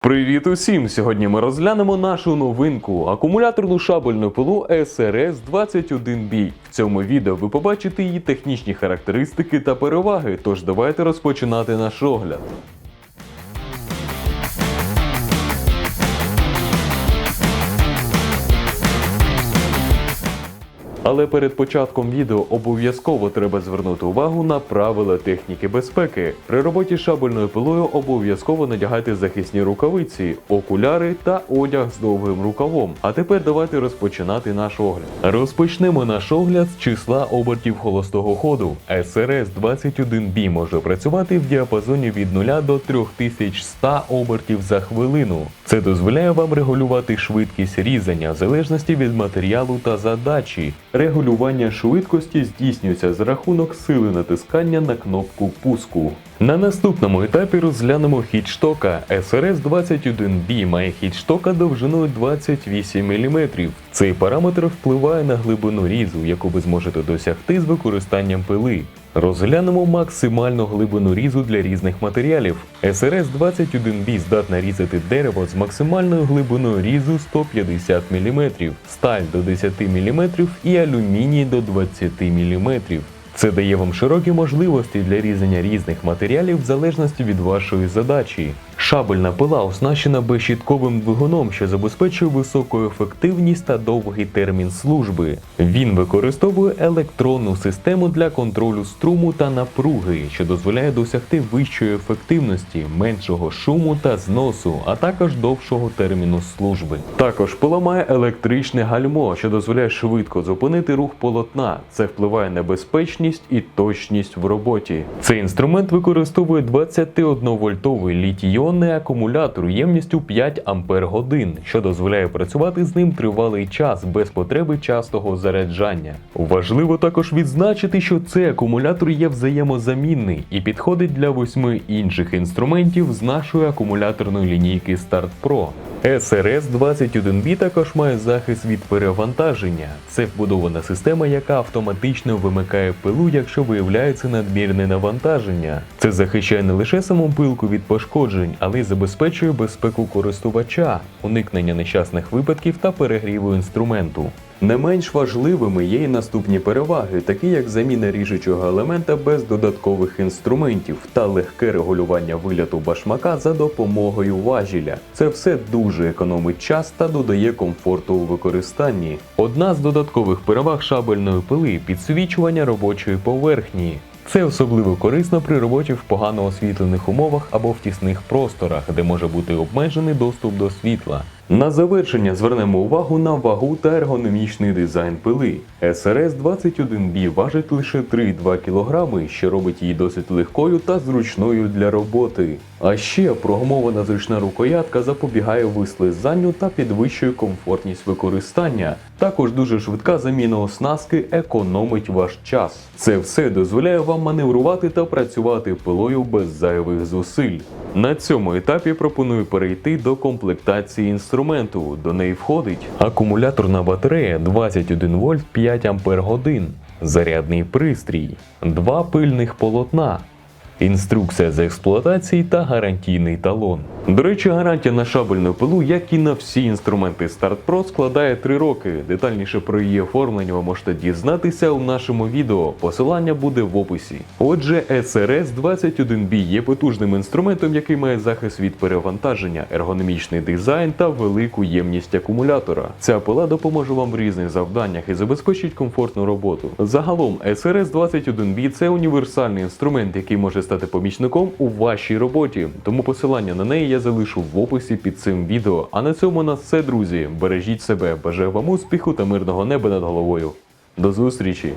Привіт усім! Сьогодні ми розглянемо нашу новинку акумуляторну шабельну пилу SRS 21B. В цьому відео ви побачите її технічні характеристики та переваги. Тож давайте розпочинати наш огляд. Але перед початком відео обов'язково треба звернути увагу на правила техніки безпеки. При роботі шабельною пилою обов'язково надягайте захисні рукавиці, окуляри та одяг з довгим рукавом. А тепер давайте розпочинати наш огляд. Розпочнемо наш огляд з числа обертів холостого ходу. SRS 21B може працювати в діапазоні від 0 до 3100 обертів за хвилину. Це дозволяє вам регулювати швидкість різання в залежності від матеріалу та задачі. Регулювання швидкості здійснюється за рахунок сили натискання на кнопку пуску. На наступному етапі розглянемо хід штока. SRS 21B має хід штока довжиною 28 мм. Цей параметр впливає на глибину різу, яку ви зможете досягти з використанням пили. Розглянемо максимальну глибину різу для різних матеріалів. SRS 21B здатна різати дерево з максимальною глибиною різу 150 мм, сталь до 10 мм і алюміній до 20 мм. Це дає вам широкі можливості для різання різних матеріалів в залежності від вашої задачі. Шабельна пила оснащена безщітковим двигуном, що забезпечує високу ефективність та довгий термін служби. Він використовує електронну систему для контролю струму та напруги, що дозволяє досягти вищої ефективності, меншого шуму та зносу, а також довшого терміну служби. Також пила має електричне гальмо, що дозволяє швидко зупинити рух полотна. Це впливає на безпечність і точність в роботі. Цей інструмент використовує 21-вольтовий літій-іонний акумулятор ємністю 5 Ампер годин, що дозволяє працювати з ним тривалий час без потреби частого заряджання. Важливо також відзначити, що цей акумулятор є взаємозамінний і підходить для восьми інших інструментів з нашої акумуляторної лінійки Start Pro. SRS 21B також має захист від перевантаження. Це вбудована система, яка автоматично вимикає пилу, якщо виявляється надмірне навантаження. Це захищає не лише саму пилку від пошкоджень, але й забезпечує безпеку користувача, уникнення нещасних випадків та перегріву інструменту. Не менш важливими є й наступні переваги, такі як заміна ріжучого елемента без додаткових інструментів та легке регулювання виляту башмака за допомогою важіля. Це все дуже економить час та додає комфорту у використанні. Одна з додаткових переваг шабельної пили підсвічування робочої поверхні. Це особливо корисно при роботі в погано освітлених умовах або в тісних просторах, де може бути обмежений доступ до світла. На завершення звернемо увагу на вагу та ергономічний дизайн пили. SRS 21B важить лише 3,2 кг, що робить її досить легкою та зручною для роботи. А ще прогумована зручна рукоятка запобігає вислизанню та підвищує комфортність використання. Також дуже швидка заміна оснастки економить ваш час. Це все дозволяє вам маневрувати та працювати пилою без зайвих зусиль. На цьому етапі пропоную перейти до комплектації інструменту. До неї входить акумуляторна батарея 21 вольт 5 ампер зарядний пристрій, два пильних полотна. Інструкція з експлуатації та гарантійний талон. До речі, гарантія на шабельну пилу, як і на всі інструменти Start Pro, складає 3 роки. Детальніше про її оформлення ви можете дізнатися у нашому відео. Посилання буде в описі. Отже, SRS 21B є потужним інструментом, який має захист від перевантаження, ергономічний дизайн та велику ємність акумулятора. Ця пила допоможе вам в різних завданнях і забезпечить комфортну роботу. Загалом, SRS 21B це універсальний інструмент, який може стати помічником у вашій роботі. Тому посилання на неї я залишу в описі під цим відео. А на цьому нас все, друзі. Бережіть себе, бажаю вам успіху та мирного неба над головою. До зустрічі!